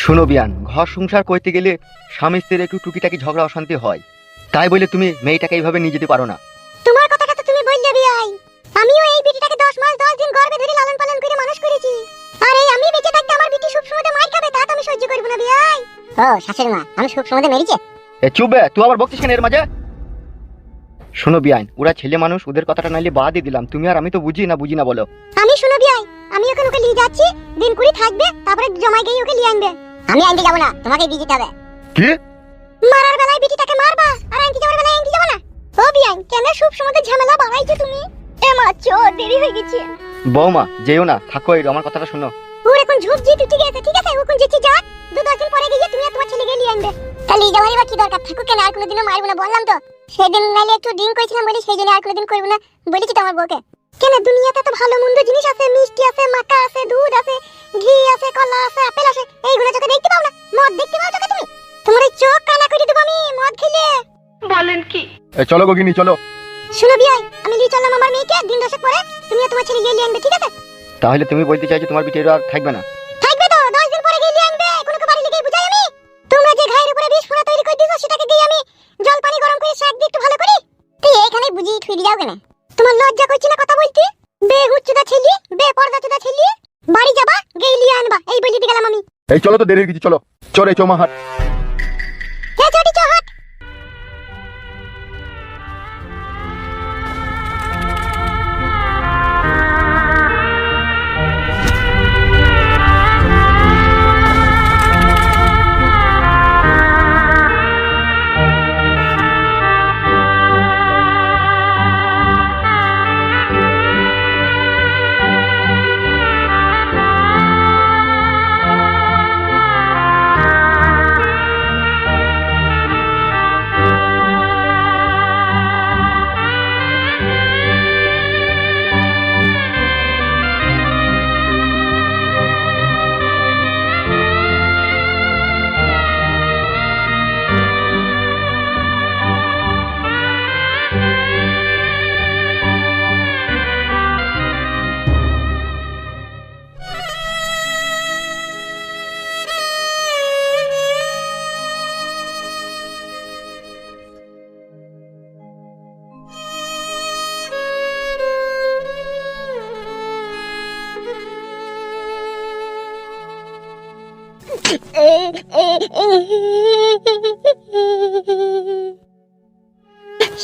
শোনো বিয়ান ঘর সংসার করতে গেলে স্বামী স্ত্রীর একটু টুকিটাকি ঝগড়া অশান্তি হয়। তাই বলে তুমি মেয়েটাকে এইভাবে নিয়ে যেতে পারো না। তোমার কথাটা তো তুমি বললে বিয়াই। আমিও এই বিটিটাকে 10 মাস 10 দিন গর্ভে ধরে লালন পালন করে মানুষ করেছি। আর এই আমি বেঁচে থাকতে আমার বিটি সব সময় মার খাবে তা তো আমি সহ্য করব না বিয়াই। ও শাশুড়ি মা আমি সব সময় মেরেছে? এ চুপ তুই আবার বকছিস কেন এর মাঝে? শোনো বিয়ান ওরা ছেলে মানুষ ওদের কথাটা নাইলে বাদই দিলাম। তুমি আর আমি তো বুঝি না বুঝি না বলো। আমি শুনো বিয়াই আমি ওকে ওকে নিয়ে যাচ্ছি দিন কুড়ি থাকবে তারপরে জমাই গিয়ে ওকে নিয়ে আনবে। আমি আনতে যাব না তোমাকে দিয়ে যেতে হবে। কি? মারার বেলায় বিটিটাকে মারবা আর আনতে যাওয়ার বেলায় আনতে যাব না। ও বিয়াই কেন সব সময় ঝামেলা বাড়াইছো তুমি? এ মা চো দেরি হয়ে গেছে। বৌমা যেও না থাকো এই আমার কথাটা শোনো। ওর এখন ঝুপ জি ঠিক আছে ঠিক আছে ওখন যেতে যাক। দু দশ দিন পরে গিয়ে তুমি যাওয়ারই বা কি দরকার? থাকুক কেন? আর কোনোদিনও মারবো না বললাম তো। সেদিন নাইলে একটু ড্রিঙ্ক করেছিলাম বলে সেই জন্য আর কোনোদিন করব না বলেছি তো আমার বউকে। কেন? দুনিয়াতে তো ভালো মন্দ জিনিস আছে মিষ্টি আছে মাকা আছে দুধ আছে ঘি আছে কলা আছে আপেল আছে এইগুলো চোখে দেখতে পাও না? মদ দেখতে পাও চোখে তুমি? তোমার এই চোখ কানা করে দেবো আমি মদ খেলে। বলেন কি? এ চলো গগিনি চলো। শুনো বিয়াই আমি নিয়ে চললাম আমার মেয়েকে দিন দশেক পরে। তুমি তোমার ছেলে গিয়ে নিয়ে আনবে ঠিক আছে? তাহলে তুমি বলতে চাইছো তোমার বিটের আর থাকবে না? কেন তোমার লজ্জা করছি না কথা বলতে? বে হুচ্চুদা ছেলি বে পর্দা চুদা ছেলি। বাড়ি যাবা গেইলি আনবা। এই বলি গেলাম আমি। এই চলো তো দেরি হয়ে গেছে চলো। চলে চৌমা হাট এ চটি চহাট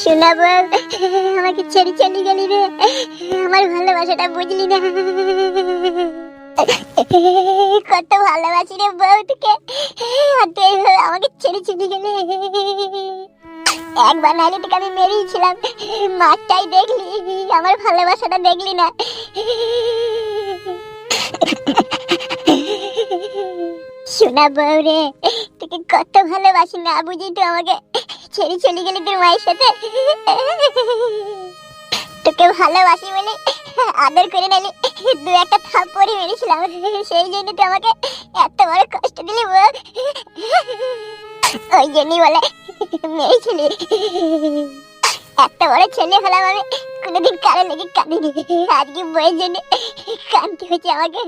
শোনা বল, আমাকে ছেড়ে চলে গেলি রে। আমার ভালোবাসাটা বুঝলি না। কত ভালোবাসি রে বউ তোকে আর আমাকে ছেড়ে চলে গেলে। একবার তোকে আমি মেরেইছিলাম। মাঠটাই দেখলি, আমার ভালোবাসাটা দেখলি না। শোনা বউ রে। তোকে কত ভালোবাসি না বুঝি তো আমাকে ছেড়ে চলে গেলি তোর মায়ের সাথে? তোকে ভালোবাসি বলে আদর করে নিলি। দু একটা থাপ্পড়ি মেরেছিলাম। সেই জন্য তুই আমাকে এত বড় কষ্ট দিলি বউ। ওই জন্যই বলে মেরেছিলি। এত বড় ছেলে হলাম আমি। কোনোদিন কারও লেগে কাঁদিনি। আজকে বইয়ের জন্য কাঁদতে হচ্ছে আমাকে।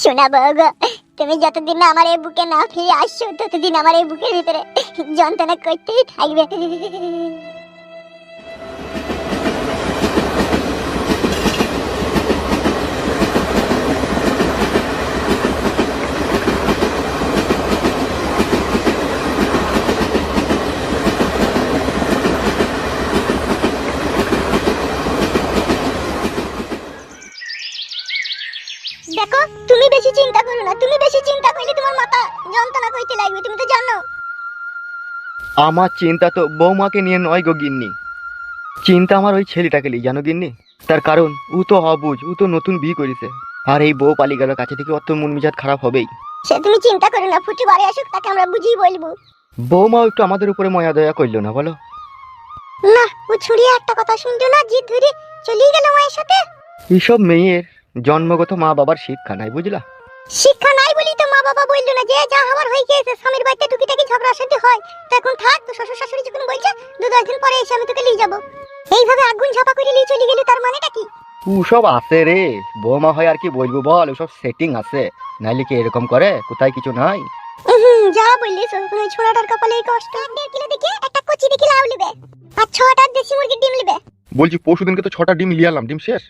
শোনা বউ গো। তুমি যতদিন না আমার এই বুকে না ফিরে আসছো, ততদিন আমার এই বুকের ভিতরে যন্ত্রণা করতেই থাকবে। দেখো তুমি বেশি চিন্তা করো না তুমি বেশি চিন্তা করলে তোমার মাথা যন্ত্রণা করতে লাগবে তুমি তো জানো। আমার চিন্তা তো বৌমাকে নিয়ে নয় গো গিন্নি। চিন্তা আমার ওই ছেলেটাকে নিয়ে জানো গিন্নি? তার কারণ ও তো অবুঝ ও তো নতুন বিয়ে করেছে। আর এই বউ পালিয়ে গেল কাছে থেকে অত মন মিজাজ খারাপ হবেই। সে তুমি চিন্তা করো না ফুটু বাড়ি আসুক তাকে আমরা বুঝিয়ে বলব। বৌমাও একটু আমাদের উপরে ময়া দয়া করল না বলো? না ও ছুড়িয়ে একটা কথা শুনতো না জিদ ধরে চলেই গেল মায়ের সাথে? এইসব মেয়ের জন্মগত মা বাবার শিক্ষা নাই বুঝলা? শিক্ষা নাই বলি তো মা বাবা বলল না যে যা হওয়ার হয়ে গিয়েছে স্বামীর বাড়িতে টুকিটাকি ঝগড়া শান্তি হয় তো এখন থাক তো শ্বশুর শাশুড়ি যখন বলছে দু দশ দিন পরে এসে আমি তোকে নিয়ে যাব। এইভাবে আগুন ঝাপা করে নিয়ে চলে গেলি তার মানেটা কি? সব আছে রে বৌমা হয় আর কি বলব বল ওসব সেটিং আছে। নাইলে কি এরকম করে? কোথায় কিছু নাই? যা ওখানে ওই ছোড়াটার কপালে এই কষ্ট। এক দেড় কিলো দেখে একটা কচি দেখে লাউ লিবে আর ছটা দেশি মুরগির ডিম লিবে বলছি পরশু দিনকে তো ছটা ডিম লিয়ালাম ডিম শেষ?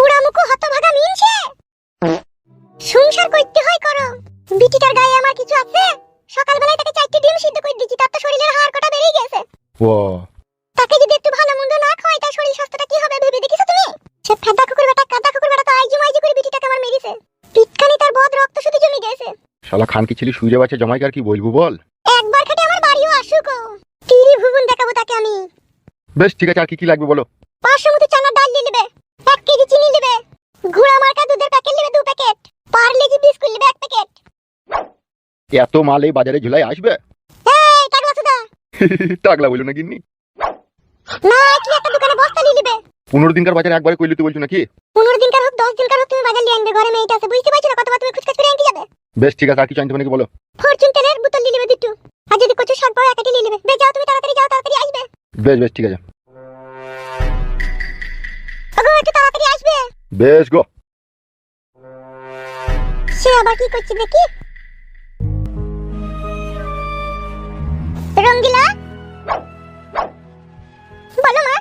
পুরা মুখো হতভাগা মিনছে সংসার করতে হয় করো। বিটিটার গায়ে আমার কিছু আছে। সকালবেলায় তাকে চারটি ডিম সিদ্ধ করে দিচ্ছি তার তো শরীরের হাড় কটা বেড়ে গেছে। তাকে যদি একটু ভালো মন্দ না খাওয়াই তার শরীর স্বাস্থ্যটা কি হবে ভেবে দেখিছো তুমি? সে ফেদা কুকুর বেটা কাদা কুকুর বেটা তো আইজি মাইজি করে বিটিটাকে আমার মেরেছে। পিটখানি তার বদ রক্ত শুধু জমি গেছে। শালা খান কি ছিলি সুইরে বাচ্চা জমাইকে আর কি বলব বল? একবার খাটে আমার বাড়িও আসুক। তিরি ভুবন দেখাবো তাকে আমি। বেশ ঠিক আছে আর কি কি লাগবে বলো? পাঁচশো মতো চানার ডাল এক কেজি চিনি নেবে। ঘোড়া মার্কা দুধের প্যাকেট নেবে দু প্যাকেট পার্লেজি বিস্কুট নেবে এক প্যাকেট এত মাল এই বাজারে ঝুলাই আসবে? এই টাকলা সুদা টাকলা বলল না গিন্নি। না কি একটা দোকানে বস্তা নিয়ে নেবে। পনেরো দিনকার বাজারে একবারে কইলে তুই বলছো নাকি? পনেরো দিনকার হোক দশ দিনকার হোক তুমি বাজার নিয়ে আনবে ঘরে মেয়েটা আছে বুঝতে পারছ না কতবার তুমি খুচকাচ করে আনতে যাবে? বেশ ঠিক আছে আর কিছু আনতে নাকি বলো? ফরচুন তেলের বোতল নিয়ে নেবে দুটো। আর যদি কচু শাক পাও একাটি নিয়ে নেবে। বে যাও তুমি তাড়াতাড়ি যাও তাড়াতাড়ি আসবে। বেশ বেশ ঠিক আছে। আসবে? বেশ গো। সে আবার কি করছে দেখি? রঙ্গিলা? বলো মা।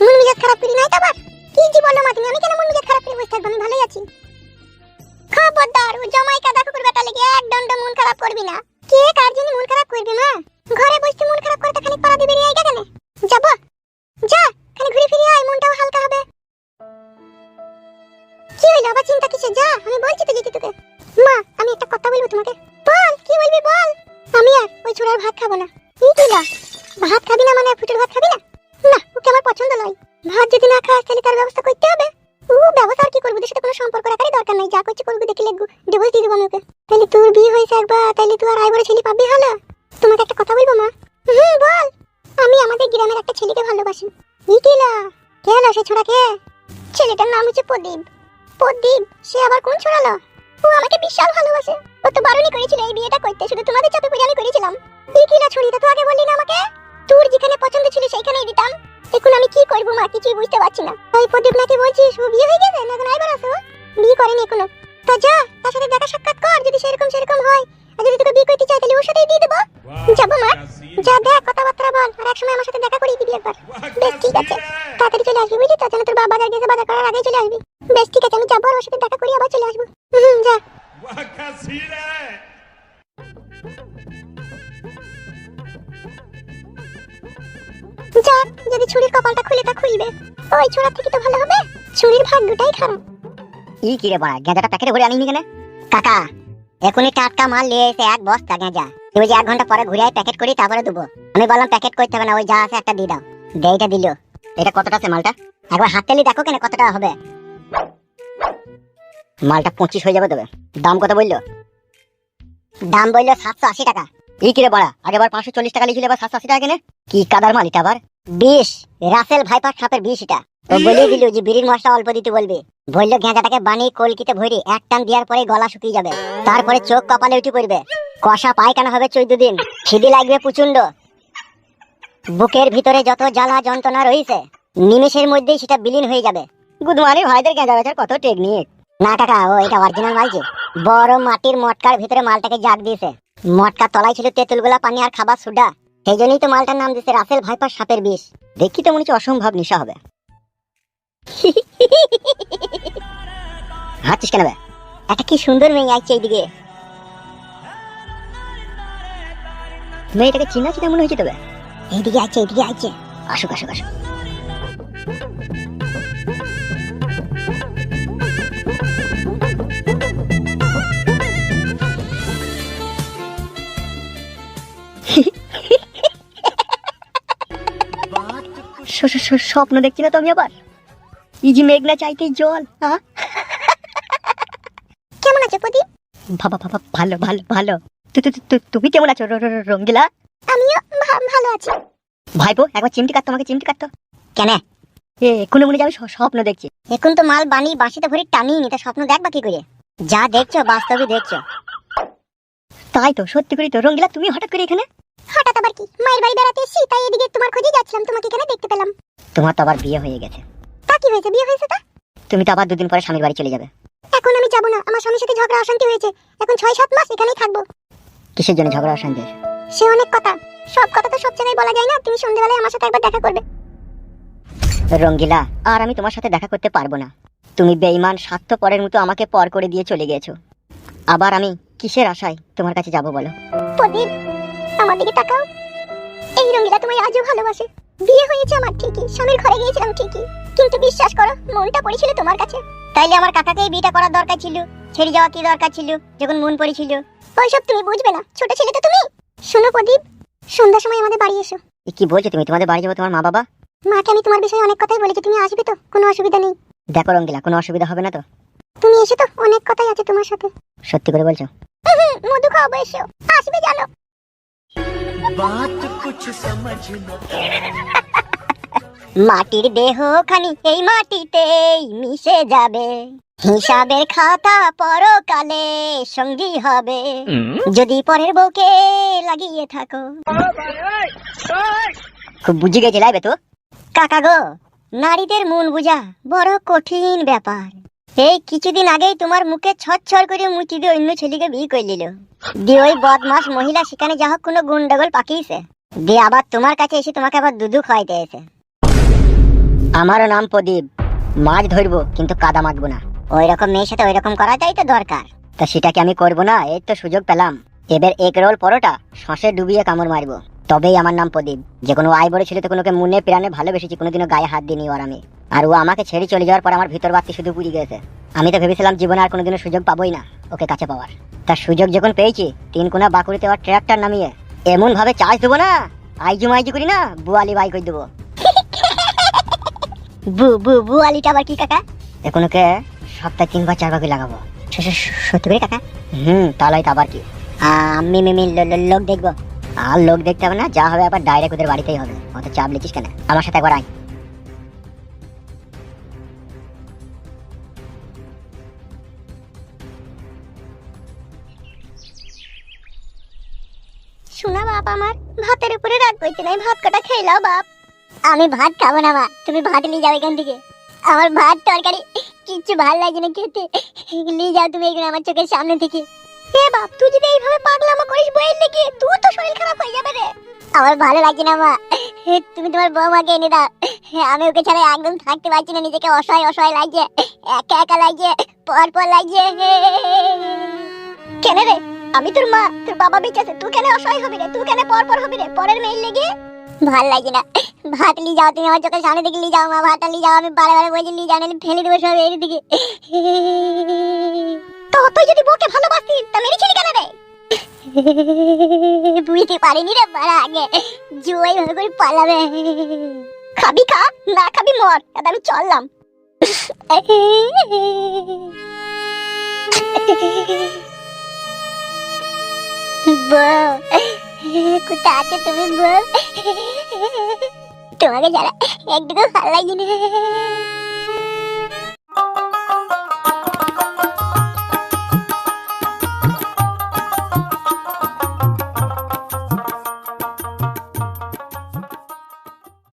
মন মেজাজ খারাপ করি নাই আবার? কি জি বলো মা তুমি? আমি কেন মন মেজাজ খারাপ করে বসে থাকব? আমি ভালোই আছি। খবরদার ও জমাই কাদা কুকুর বেটা লেগে এক দণ্ড মন খারাপ করবি না। কে কার জন্য মন খারাপ করবি মা? ঘরে বসে মন খারাপ করতে খানিক পাড়া দিবি রে কেন যাব? কি আবার চিন্তা কিসে যা, আমি বলছি তো যেতে তোকে। মা, আমি একটা কথা বলব তোমাকে। বল, কি বলবি বল? আমি আর ওই ছোড়ার ভাত খাব না। কি দিলা ভাত খাবি না মানে ফুটের ভাত খাবি না? না, ওকে আমার পছন্দ নয়। ভাত যদি না খাস, তাহলে তার ব্যবস্থা করতে হবে। ও ব্যবস্থা কি করব? ওদের সাথে কোনো সম্পর্ক রাখারই দরকার নাই। যা করছি করব দেখলে ডিভোর্স দিয়ে দেবো আমি ওকে। তাহলে তোর বিয়ে হয়েছে একবার, তাহলে তুই আর আই বড় ছেলে পাবি, হলো? তোমাকে একটা কথা বলব, মা? হুম, বল। আমি আমাদের গ্রামের একটা ছেলেকে ভালোবাসি। ই কিলা? কে হলো সে ছোড়াকে? ছেলেটার নাম হচ্ছে প্রদীপ। প্রদীপ সে আবার কোন ছড়ালো? ও আমাকে বিশাল ভালোবাসে। ও তো বারণই করেছিল এই বিয়েটা করতে শুধু তোমাদের চাপে পড়ে আমি করেছিলাম। এই কিলা ছড়িটা তো আগে বললি না আমাকে? তোর যেখানে পছন্দ ছিল সেইখানেই দিতাম। এখন আমি কি করব মা কিছুই বুঝতে পারছি না। ওই প্রদীপ নাকি বলছিস ও বিয়ে হয়ে গেছে না আইবার আসো? বিয়ে করেনি এখনও। তা যা তার সাথে দেখা সাক্ষাৎ কর যদি সেরকম সেরকম হয়। আর যদি তোকে বিয়ে করতে চাই তাহলে ওর সাথেই দিয়ে দেবো। যাব মা। যা দেখ কথাবার্তা বল। আর এক সময় আমার সাথে দেখা করিয়ে দিবি একবার। বেশ ঠিক আছে তাড়াতাড়ি চলে আসবি বুঝলি তো যেন তোর বাবা বাজার গেছে বাজার করার আগেই চলে আসবি বেশ ঠিক আছে আমি যাব আর ওর সাথে দেখা আবার চলে আসব। যা। যদি ছুরির কপালটা খুলে তা খুলবে। ওই থেকে তো ভালো হবে। ছুরির ভাগ্যটাই খারাপ। ই কি রে বড়া গেঁজাটা প্যাকেটে আনিনি কেন? কাকা, এখনই টাটকা মাল নিয়ে এসে এক বস্তা গেঁজা। তুই এক ঘণ্টা পরে ঘুরে প্যাকেট করি, তারপরে দেবো। আমি বললাম, প্যাকেট করতে হবে না, ওই যা আছে একটা দিয়ে দাও। দেইটা দিল। এটা কতটা আছে মালটা? একবার হাত তেলি দেখো কেন কতটা হবে। মালটা পঁচিশ হয়ে যাবে তবে দাম কত বলল? দাম বলল সাতশো আশি টাকা। ই কি রে বড়া? আগেবার পাঁচশো চল্লিশ টাকা লিখলে, এবার সাতশো আশি টাকা কেনে? কি কাদার মাল এটা আবার? বিষ, রাসেল ভাইপার সাপের বিষ এটা। ও বলেই দিল যে বিড়ির মশলা অল্প দিতে বলবে। বলল গেঁজাটাকে বানিয়ে কলকিতে ভরি, এক টান দেওয়ার পরে গলা শুকিয়ে যাবে। তারপরে চোখ কপালে উঠে পড়বে। কষা পায়খানা হবে চোদ্দ দিন। খিদি লাগবে প্রচণ্ড বুকের ভিতরে যত জ্বালা যন্ত্রণা রয়েছে, নিমেষের মধ্যেই সেটা বিলীন হয়ে যাবে। গুদমারি ভাইদের গেঁজা বেচার কত টেকনিক না কাকা ও এটা অরিজিনাল মালছে বড় মাটির মটকার ভিতরে মালটাকে জাগ দিয়েছে। তলায় ছিল তেঁতুলগুলা পানি আর খাবার সুডা। সেই জন্যই তো মালটার নাম দিয়েছে রাসেল ভাইপার সাপের বিষ। দেখি তো মনে হচ্ছে অসম্ভব নেশা হবে। হাঁচিস কেন বে? একটা কি সুন্দর মেয়ে আসছে এইদিকে। মেয়েটাকে চিনা চিনা মনে হয়েছে তবে এইদিকে আছে এইদিকে আছে আসুক আসুক আসুক। স্বপ্ন দেখছি না তো আমি আবার? এই যে মেঘনা চাইতেই জল হ্যাঁ কেমন আছে প্রদীপ বাবা বাবা ভালো ভালো ভালো। তুমি কেমন আছো রঙ্গিলা? আমিও ভালো আছি। ভাইবো একবার চিমটি কাটতো আমাকে চিমটি কাটতো। কেন? এ এক্ষুনি মনে যাবে স্বপ্ন দেখছি। এখন তো মাল বানিয়ে বাঁশিতে ভরে টানিয়ে নি তা স্বপ্ন দেখবা কি করে? যা দেখছ বাস্তবে দেখছ। তাই তো সত্যি করি তো। রঙ্গিলা তুমি হঠাৎ করে এখানে? আবার কি? মায়ের বাড়ি বেড়াতে এসেছি তাই এদিকে তোমার খোঁজে যাচ্ছিলাম তোমাকে এখানে দেখতে পেলাম? তোমার তো আবার বিয়ে হয়ে গেছে। তা কি হয়েছে? বিয়ে হয়েছে তা? তুমি তো আবার দুদিন পরে স্বামীর বাড়ি চলে যাবে। এখন আমি যাব না। আমার স্বামীর সাথে ঝগড়া অশান্তি হয়েছে। এখন ছয় সাত মাস এখানেই থাকব। কিসের জন্য ঝগড়া অশান্তি হয়েছে? সে অনেক কথা। সব কথা তো সব জায়গায় বলা যায় না। তুমি সন্ধ্যেবেলায় আমার সাথে একবার দেখা করবে। রঙ্গিলা আর আমি তোমার সাথে দেখা করতে পারব না। তুমি বেঈমান স্বার্থপরের মতো আমাকে পর করে দিয়ে চলে গেছো। আবার আমি কিসের আশায় তোমার কাছে যাব বলো? প্রদীপ আমার দিকে তাকাও। এই রঙ্গিলা তোমায় আজও ভালোবাসে। বিয়ে হয়েছে আমার ঠিকই স্বামীর ঘরে গিয়েছিলাম ঠিকই। কিন্তু বিশ্বাস করো মনটা পড়েছিল তোমার কাছে। তাইলে আমার কাকাকে বিয়েটা করার দরকার ছিল? ছেড়ে যাওয়া কি দরকার ছিল যখন মন পড়েছিল? ওইসব তুমি বুঝবে না ছোট ছেলে তো তুমি। শোনো প্রদীপ সন্ধ্যার সময় আমাদের বাড়ি এসো। কি বলছো তুমি? তোমাদের বাড়ি যাব তোমার মা বাবা? মাকে আমি তোমার বিষয়ে অনেক কথাই বলেছি তুমি আসবে তো? কোনো অসুবিধা নেই। দেখো রঙ্গিলা কোনো অসুবিধা হবে না তো? তুমি এসে তো অনেক কথাই আছে তোমার সাথে। সত্যি করে বলছো? মধু খাওয়াবো এসো আসবে জানো। মাটির দেহ খানি এই মাটিতেই মিশে যাবে। হিসাবের খাতা পরকালে সঙ্গী হবে। যদি পরের বউকে লাগিয়ে থাকো। খুব বুঝে গেছে লাইবে তো? কাকা গো নারীদের মন বুঝা বড় কঠিন ব্যাপার। এই, কিছুদিন আগেই তোমার মুখে ছচ্ছর করে মুচি দিয়ে অন্য ছেলেকে বিয়ে করে নিল। দিয়ে ওই বদমাস মহিলা সেখানে যা হোক কোনো গুন্ডগোল পাকিয়েছে। দিয়ে আবার তোমার কাছে এসে তোমাকে আবার দুধু খাইতে এসে। আমারও নাম প্রদীপ। মাছ ধরবো, কিন্তু কাদা মাখবো না। ওই রকম মেয়ের সাথে ওই রকম করাটাই তো দরকার। তা সেটা কি আমি করব না? এই তো সুযোগ পেলাম। এবার এক রোল পরোটা শ্বাসে ডুবিয়ে কামড় মারবো। তবেই আমার নাম প্রদীপ। যে কোনো আয় বড় ছিল তো কোনোকে মনে প্রাণে ভালোবেসেছি কোনোদিনও গায়ে হাত দিইনি ওর আমি। আর ও আমাকে ছেড়ে চলে যাওয়ার পর আমার ভিতর বাড়তি শুধু পুড়ে গেছে আমি তো ভেবেছিলাম জীবনে আর কোনোদিনও সুযোগ পাবোই না ওকে কাছে পাওয়ার। তার সুযোগ যখন পেয়েছি তিন কোনা বাকুড়িতে ওর ট্রাক্টর নামিয়ে এমন ভাবে চার্জ দেবো না? আইজু মাইজু করি না বুয়ালি বাই করে দেবো। বু বু বু আলিটা আবার কি কাকা? এখনকে সপ্তাহে তিনবার চারবার করে লাগাবো। সত্যি করে কাকা? হুম তাহলে আবার কি? আমি মিমি লোক দেখব। আর লোক দেখতে হবে না, যা হবে আবার ডাইরেক্ট ওদের বাড়িতেই হবে। অত চাপ লিখিস কেন? আমার সাথে একবার আয়। শোনা বাপ আমার, ভাতের উপরে রাগ করতে নাই, ভাত কটা খেলাও বাপ। আমি ভাত খাব না, মা। তুমি ভাত নিয়ে যাও এখান থেকে। আমার ভাত তরকারি কিচ্ছু ভালো লাগে না খেতে। নিয়ে যাও তুমি এখানে আমার চোখের সামনে থেকে। এ বাপ, তুই যদি এইভাবে করিস লেগে তুই তো শরীর খারাপ হয়ে যাবে রে। আমার ভালো লাগছে না, মা। তুমি তোমার বৌমাকে এনে দাও। আমি ওকে ছাড়া একদম থাকতে পারছি না, নিজেকে অসহায় অসহায় লাগছে। একা একা লাগছে, পর পর লাগছে। কেন রে? আমি তোর মা, তোর বাবা বেঁচে আছে তুই কেন অসহায় হবি রে? তুই কেন পর পর হবি রে? পরের মেয়ের লেগে? ভালো লাগে না। ভাত যাও তুমি আমার চোখের সামনে থেকে নিয়ে যাও মা, ভাতটা যাও, আমি বারে বারে বলছি, নিয়ে যাও ফেলে দেবো সব এর দিকে তো তুই যদি বউকে ভালোবাসতিস, তা মেরেছিলি কেন রে? বুঝতে পারিনি রে বাড়া আগে। জুয়াই ভাবে করে পালাবে। খাবি খা, না খাবি মর। দাদা আমি চললাম। বউ আছে তুমি বউ? তোমাকে যারা একটুকু ভালো লাগে না